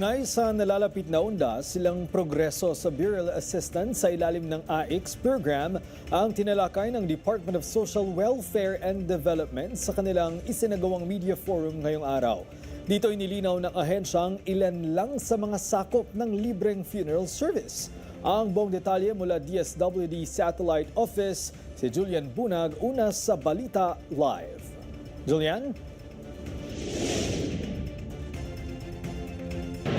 Kaugnay sa nalalapit na undas, silang progreso sa burial assistance sa ilalim ng AIX program ang tinalakay ng Department of Social Welfare and Development sa kanilang isinagawang media forum ngayong araw. Dito inilinaw ng ahensyang ilan lang sa mga sakop ng libreng funeral service. Ang buong detalye mula DSWD Satellite Office, si Julian Bunag, una sa Balita Live. Julian?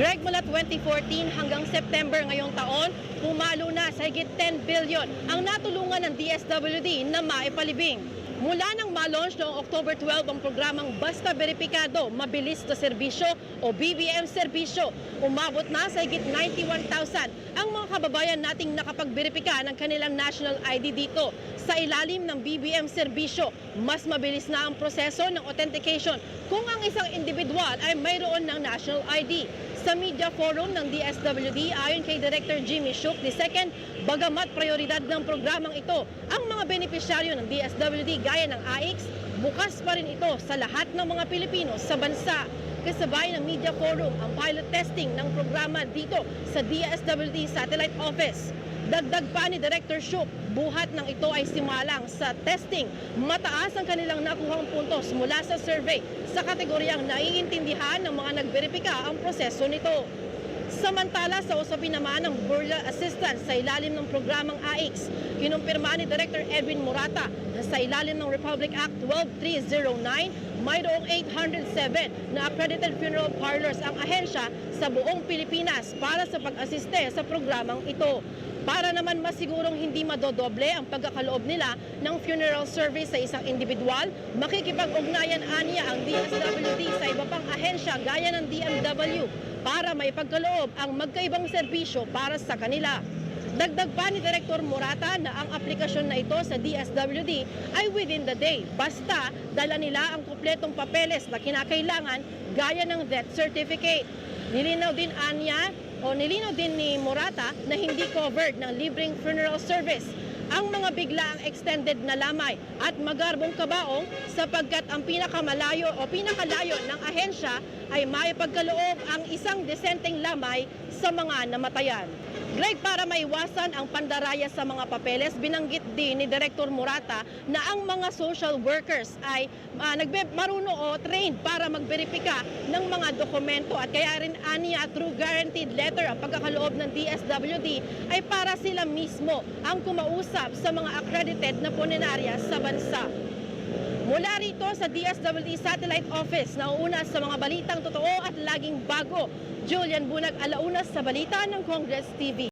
Greg, mula 2014 hanggang September ngayong taon, pumalo na sa higit 10 billion ang natulungan ng DSWD na maipalibing. Mula nang ma-launch noong October 12 ang programang Basta Beripikado, Mabilis na Serbisyo o BBM Serbisyo, umabot na sa higit 91,000 ang mga kababayan nating nakapagberipika ng kanilang national ID dito. Sa ilalim ng BBM Serbisyo, mas mabilis na ang proseso ng authentication kung ang isang individual ay mayroon ng national ID. Sa media forum ng DSWD, ayon kay Director Jimmy Shook II, bagamat prioridad ng programang ito, ang mga benepisyaryo ng DSWD gaya ng AIX, bukas pa rin ito sa lahat ng mga Pilipino sa bansa. Kasabay ng media forum ang pilot testing ng programa dito sa DSWD Satellite Office. Dagdag pa ni Director Shook, buhat ng ito ay simalang sa testing. Mataas ang kanilang nakuhang puntos mula sa survey sa kategoryang naiintindihan ng mga nagberipika ang proseso nito. Samantala sa usapin naman ng burial assistance sa ilalim ng programang AIX, kinumpirma ni Director Edwin Morata na sa ilalim ng Republic Act 12309, mayroong 807 na accredited funeral parlors ang ahensya sa buong Pilipinas para sa pag-asiste sa programang ito. Para naman masigurong hindi madodoble ang pagkakaloob nila ng funeral service sa isang individual, makikipag-ugnayan aniya ang DSWD sa iba pang ahensya gaya ng DMW para may pagkaloob ang magkaibang serbisyo para sa kanila. Dagdag pa ni Direktor Morata na ang aplikasyon na ito sa DSWD ay within the day. Basta dala nila ang kumpletong papeles na kinakailangan gaya ng death certificate. Nilinaw din anya o nilinaw din ni Morata na hindi covered ng libreng funeral service ang mga biglaang extended na lamay at magarbong kabaong sapagkat ang pinakamalayo o pinakalayo ng ahensya ay maipagkaloob ang isang desenteng lamay sa mga namatayan. Greg, para maiwasan ang pandaraya sa mga papeles, binanggit din ni Director Murata na ang mga social workers ay uh, nagbe maruno o trained para magberipika ng mga dokumento at kaya rin aniya through guaranteed letter ang pagkakaloob ng DSWD ay para sila mismo ang kumausap sa mga accredited na punerarya sa bansa. Mula rito sa DSWD Satellite Office, nauuna sa mga balitang totoo at laging bago. Julian Bunag, alaunas sa balita ng Congress TV.